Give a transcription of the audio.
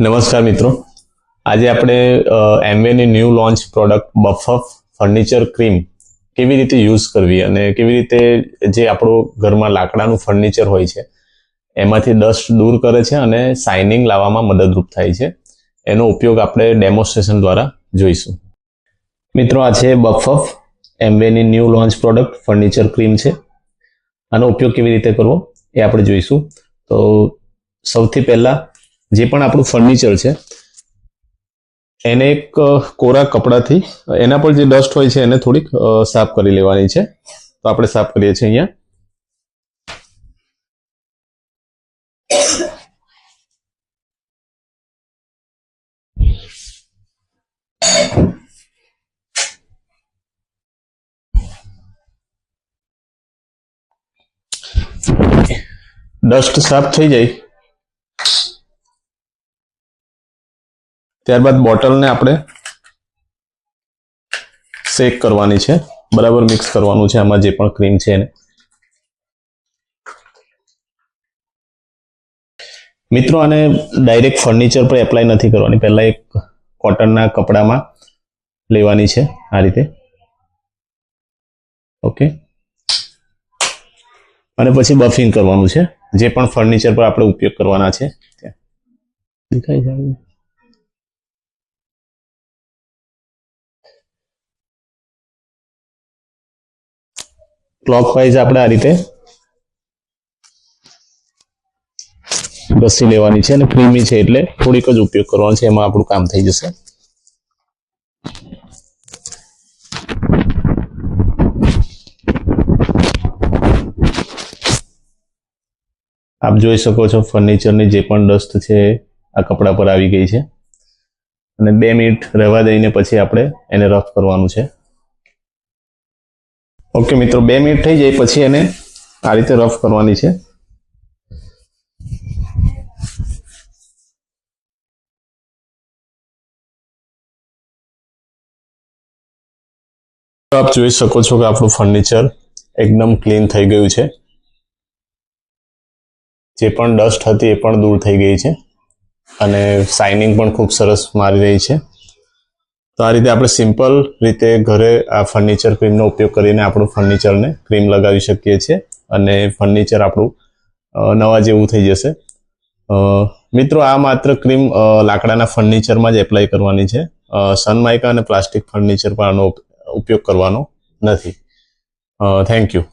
નમસ્કાર મિત્રો. આજે આપણે એમવેની new launch product બફફ furniture cream કેવી રીતે યુઝ કરવી અને કેવી રીતે જે આપણું ઘરમાં લાકડાનું ફર્નિચર હોય છે, એમાંથી ડસ્ટ દૂર કરે છે અને શાઇનિંગ લાવવામાં મદદરૂપ થાય છે. એનો ઉપયોગ આપણે ડેમોન્સ્ટ્રેશન દ્વારા જોઈશું. મિત્રો, આ છે બફફ એમવેની new launch product furniture cream છે. આનો ઉપયોગ કેવી રીતે કરવો એ આપણે જોઈશું. તો સૌથી પહેલા જે પણ આપણું ફર્નિચર છે, એને એક કોરા કપડાથી, એના પર જે ડસ્ટ હોય છે એને થોડીક સાફ કરી લેવાની છે. તો આપણે સાફ કરીએ છીએ અહીંયા. ડસ્ટ સાફ થઈ જાય. ત્યારબાદ બોટલને આપણે શેક કરવાની છે. બરાબર મિક્સ કરવાનું છે આમાં જે પણ ક્રીમ છે એને. મિત્રો, આને ડાયરેક્ટ ફર્નિચર પર એપ્લાય નથી કરવાની. પહેલાં એક કોટનના કપડામાં લેવાની છે આ રીતે. ઓકે અને પછી બફિંગ કરવાનું છે. જે પણ ફર્નિચર પર આપણે ઉપયોગ કરવાના છે. દેખાય છે. ક્લોકવાઇઝ આપણે આ રીતે ઘસી લેવાની છે અને ક્રીમી છે એટલે થોડીક જ ઉપયોગ કરવાનો છે, એમાં આપણું કામ થઈ જશે. આપ જોઈ શકો છો ફર્નિચરની જે પણ ડસ્ટ છે, આ કપડા પર આવી ગઈ છે. અને બે મિનિટ રહેવા દઈને પછી આપણે એને રફ કરવાનું છે. ઓકે મિત્રો, બે મિનિટ થઈ જાય, પછી એને આ રીતે રફ કરવાની છે. આપ જોઈ શકો છો કે આપણું ફર્નિચર એકદમ ક્લીન થઈ ગયું છે. જે પણ ડસ્ટ હતી એ પણ દૂર થઈ ગઈ છે. અને શાઇનિંગ પણ ખૂબ સરસ મારી રહી છે. તો આ રીતે આપણે સિમ્પલ રીતે ઘરે આ ફર્નિચર ક્રીમનો ઉપયોગ કરીને આપણું ફર્નિચરને ક્રીમ લગાવી શકીએ છીએ અને ફર્નિચર આપણું નવા જેવું થઈ જશે. મિત્રો, આ માત્ર ક્રીમ લાકડાના ફર્નિચરમાં જ એપ્લાય કરવાની છે. સનમાઇકા અને પ્લાસ્ટિક ફર્નિચર પર આનો ઉપયોગ કરવાનો નથી. Thank you